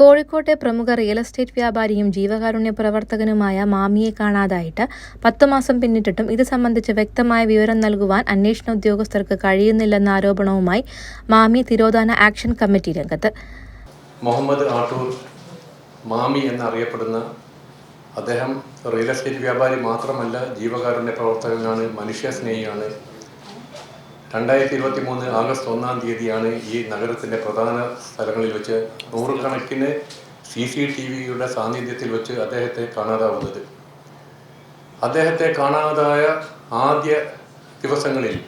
കോഴിക്കോട്ടെ പ്രമുഖ real estate വ്യാപാരിയും ജീവകാരുണ്യ പ്രവർത്തകനുമായ മാമിയെ കാണാതായിട്ട് പത്തു മാസം പിന്നിട്ടിട്ടും ഇത് സംബന്ധിച്ച് വ്യക്തമായ വിവരം നൽകുവാൻ അന്വേഷണ ഉദ്യോഗസ്ഥർക്ക് കഴിയുന്നില്ലെന്ന ആരോപണവുമായി മാമി തിരോധാന ആക്ഷൻ കമ്മിറ്റി രംഗത്ത്. മുഹമ്മദ് ആട്ടൂർ മാമി എന്നറിയപ്പെടുന്ന അദ്ദേഹം റിയൽ എസ്റ്റേറ്റ് വ്യാപാരി മാത്രമല്ല ജീവകാരുണ്യ പ്രവർത്തകനാണ് മനുഷ്യസ്നേഹിയാണ് രണ്ടായിരത്തി ഇരുപത്തി മൂന്ന് ആഗസ്റ്റ് ഒന്നാം തീയതിയാണ് ഈ നഗരത്തിന്റെ പ്രധാന സ്ഥലങ്ങളിൽ വെച്ച് നൂറുകണക്കിന് സി സി ടി വിയുടെ സാന്നിധ്യത്തിൽ വെച്ച് അദ്ദേഹത്തെ കാണാതാവുന്നത്. അദ്ദേഹത്തെ കാണാതായ ആദ്യ ദിവസങ്ങളിൽ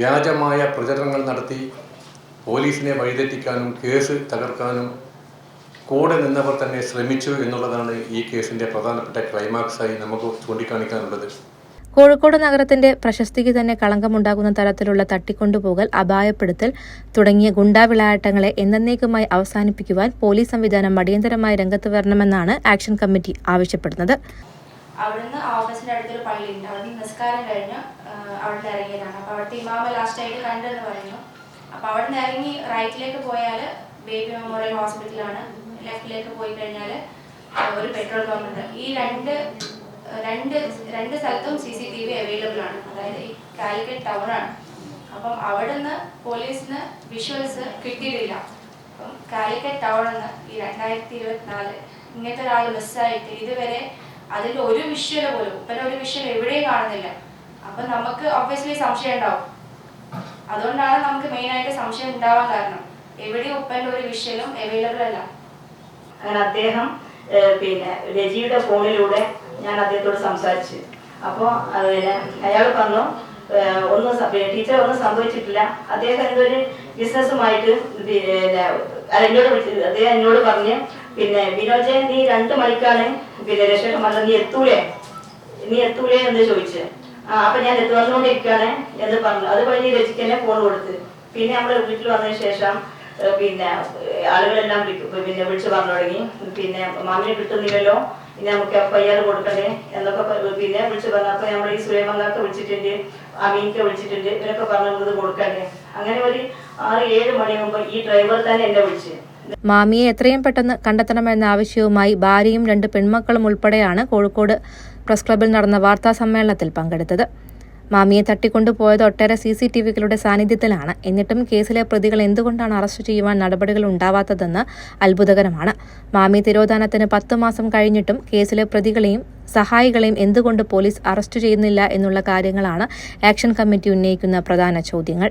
വ്യാജമായ പ്രചരണങ്ങൾ നടത്തി പോലീസിനെ വഴിതെറ്റിക്കാനും കേസ് തകർക്കാനും കൂടെ നിന്നവർ തന്നെ ശ്രമിച്ചു എന്നുള്ളതാണ് ഈ കേസിന്റെ പ്രധാനപ്പെട്ട ക്ലൈമാക്സായി നമുക്ക് ചൂണ്ടിക്കാണിക്കാനുള്ളത്. കോഴിക്കോട് നഗരത്തിന്റെ പ്രശസ്തിക്ക് തന്നെ കളങ്കമുണ്ടാകുന്ന തരത്തിലുള്ള തട്ടിക്കൊണ്ടുപോകൽ അപായപ്പെടുത്തൽ തുടങ്ങിയ ഗുണ്ടാവിളയാട്ടങ്ങളെ എന്നേക്കുമായി അവസാനിപ്പിക്കുവാൻ പോലീസ് സംവിധാനം അടിയന്തരമായി രംഗത്ത് വരണമെന്നാണ് ആക്ഷൻ കമ്മിറ്റി ആവശ്യപ്പെടുന്നത്. അവിടുന്ന് ആ ഓഫീസിന്റെ അടുത്തൊരു പള്ളിയുണ്ട്. അവിടുന്ന് നിസ്കാരം കഴിഞ്ഞ് അവിടുന്ന് ഇറങ്ങിയതാണ്. അപ്പൊ അവിടുത്തെ ഇമാമ ലാസ്റ്റ് ആയിട്ട് കണ്ടെന്ന് പറഞ്ഞു അപ്പൊ അവിടുന്ന് ഇറങ്ങി റൈറ്റിലേക്ക് പോയാൽ ബേബി മെമ്മോറിയൽ ഹോസ്പിറ്റലാണ്. ലെഫ്റ്റിലേക്ക് പോയി കഴിഞ്ഞാൽ ഒരു പെട്രോൾ പമ്പ് ഉണ്ട് ഈ രണ്ട് രണ്ട് രണ്ട് സ്ഥലത്തും C C T V available ആണ്. അതായത് ഈ കാലിക്കറ്റ് ടൗൺ ആണ്. അപ്പം അവിടുന്ന് പോലീസിന് വിഷ്വൽസ് കിട്ടിയിട്ടില്ല. അപ്പം കാലിക്കറ്റ് ടൗണിൽ എന്ന് ഈ രണ്ടായിരത്തി ഇരുപത്തിനാല് ഇങ്ങനത്തെ ഒരാൾ മിസ്സായിട്ട് ഇതുവരെ അതിൽ ഒരു വിഷ്വൽ പോലും ഇപ്പം ഒരു വിഷ്വൽ എവിടെയും കാണുന്നില്ല. അപ്പം നമുക്ക് ഒബ്വിയസ്ലി സംശയം ഉണ്ടാവും. അതുകൊണ്ടാണ് നമുക്ക് മെയിൻ ആയിട്ട് സംശയം ഉണ്ടാവാൻ കാരണം. എവിടെ ഉപ്പന്റെ ഒരു വിഷ്വലും അവൈലബിൾ അല്ല. അങ്ങനെ അദ്ദേഹം പിന്നെ രജിയുടെ ഫോണിലൂടെ ഞാൻ അദ്ദേഹത്തോട് സംസാരിച്ചു. അപ്പോൾ പിന്നെ അയാൾ പറഞ്ഞു ഒന്ന് ടീച്ചർ ഒന്നും സംഭവിച്ചിട്ടില്ല. അദ്ദേഹം ഒരു ബിസിനസ്സുമായിട്ട് പിന്നെ എന്നോട് വിളിച്ചത് അദ്ദേഹം എന്നോട് പറഞ്ഞ് പിന്നെ വിനോജൻ നീ രണ്ട് മണിക്കാണ് പിന്നെ രക്ഷകൻ പറഞ്ഞത് നീ എത്തൂലേ? നീ എത്തൂലേ? എന്ന് ചോദിച്ചു. ആ അപ്പൊ ഞാൻ എത്തു വന്നുകൊണ്ടിരിക്കുകയാണ് എന്ന് പറഞ്ഞു. അത് കഴിഞ്ഞ് രചിക്കന്നെ ഫോൺ കൊടുത്ത്. പിന്നെ നമ്മുടെ വീട്ടിൽ വന്നതിന് ശേഷം പിന്നെ ആളുകളെല്ലാം പിന്നെ വിളിച്ചു പറഞ്ഞു തുടങ്ങി. പിന്നെ മാമിനെ കിട്ടുന്നില്ലല്ലോ ഇനി നമുക്ക് എഫ് ഐ ആർ കൊടുക്കണ്ടേ എന്നൊക്കെ പിന്നെ വിളിച്ചു പറഞ്ഞു. അപ്പൊ നമ്മൾ ഈ സുലൈമങ്കാക്ക് വിളിച്ചിട്ടുണ്ട് അമീൻക്ക് വിളിച്ചിട്ടുണ്ട് ഇവരൊക്കെ പറഞ്ഞു കൊടുക്കണ്ടേ. അങ്ങനെ ഒരു ആറ് ഏഴ് മണി മുമ്പ് ഈ ഡ്രൈവർ തന്നെ എന്നെ വിളിച്ചു. മാമിയെ എത്രയും പെട്ടെന്ന് കണ്ടെത്തണമെന്ന ആവശ്യവുമായി ഭാര്യയും രണ്ട് പെൺമക്കളും ഉൾപ്പെടെയാണ് കോഴിക്കോട് പ്രസ് ക്ലബിൽ നടന്ന വാർത്താ സമ്മേളനത്തിൽ പങ്കെടുത്തത്. മാമിയെ തട്ടിക്കൊണ്ടുപോയത് ഒട്ടേറെ സി സി ടി വികളുടെ സാന്നിധ്യത്തിലാണ്. എന്നിട്ടും കേസിലെ പ്രതികൾ എന്തുകൊണ്ടാണ് അറസ്റ്റ് ചെയ്യുവാൻ നടപടികൾ ഉണ്ടാവാത്തതെന്ന് അത്ഭുതകരമാണ്. മാമി തിരോധാനത്തിന് പത്ത് മാസം കഴിഞ്ഞിട്ടും കേസിലെ പ്രതികളെയും സഹായികളെയും എന്തുകൊണ്ട് പോലീസ് അറസ്റ്റ് ചെയ്യുന്നില്ല എന്നുള്ള കാര്യങ്ങളാണ് ആക്ഷൻ കമ്മിറ്റി ഉന്നയിക്കുന്ന പ്രധാന ചോദ്യങ്ങൾ.